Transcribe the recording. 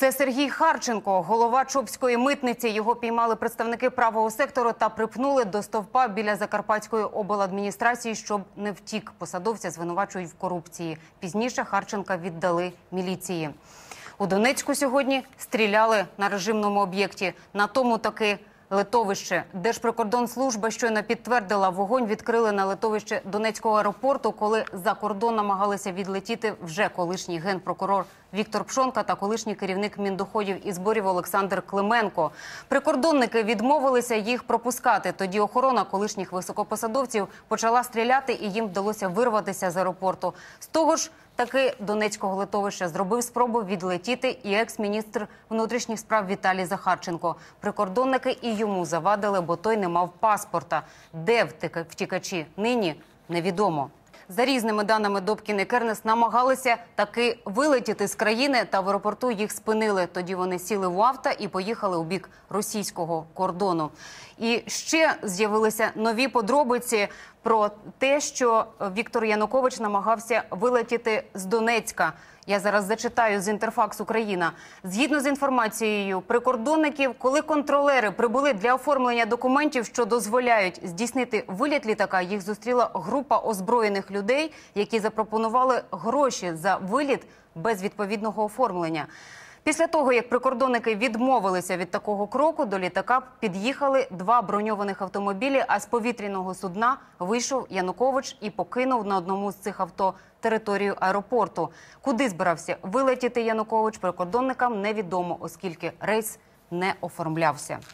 Це Сергій Харченко, голова Чопської митниці. Його піймали представники правого сектору та припнули до стовпа біля Закарпатської обладміністрації, щоб не втік. Посадовця звинувачують в корупції. Пізніше Харченка віддали міліції. У Донецьку сьогодні стріляли на режимному об'єкті. На тому таки литовище. Держприкордонслужба щойно підтвердила, вогонь відкрили на литовище Донецького аеропорту, коли за кордон намагалися відлетіти вже колишній генпрокурор Віктор Пшонка та колишній керівник міндоходів і зборів Олександр Клименко. Прикордонники відмовилися їх пропускати. Тоді охорона колишніх високопосадовців почала стріляти, і їм вдалося вирватися з аеропорту. З того ж таки Донецького литовища зробив спробу відлетіти і екс-міністр внутрішніх справ Віталій Захарченко. Прикордонники і йому завадили, бо той не мав паспорта. Де втікачі нині невідомо. За різними даними Добкін і Кернес намагалися таки вилетіти з країни, та в аеропорту їх спинили. Тоді вони сіли в авто і поїхали у бік російського кордону. І ще з'явилися нові подробиці про те, що Віктор Янукович намагався вилетіти з Донецька. Я зараз зачитаю з інтерфакс Україна. Згідно з інформацією прикордонників, коли контролери прибули для оформлення документів, що дозволяють здійснити виліт літака, їх зустріла група озброєних людей, які запропонували гроші за виліт без відповідного оформлення. Після того, як прикордонники відмовилися від такого кроку, до літака під'їхали два броньованих автомобілі. А з повітряного судна вийшов Янукович і покинув на одному з цих авто територію аеропорту. Куди збирався вилетіти Янукович, прикордонникам невідомо, оскільки рейс не оформлявся.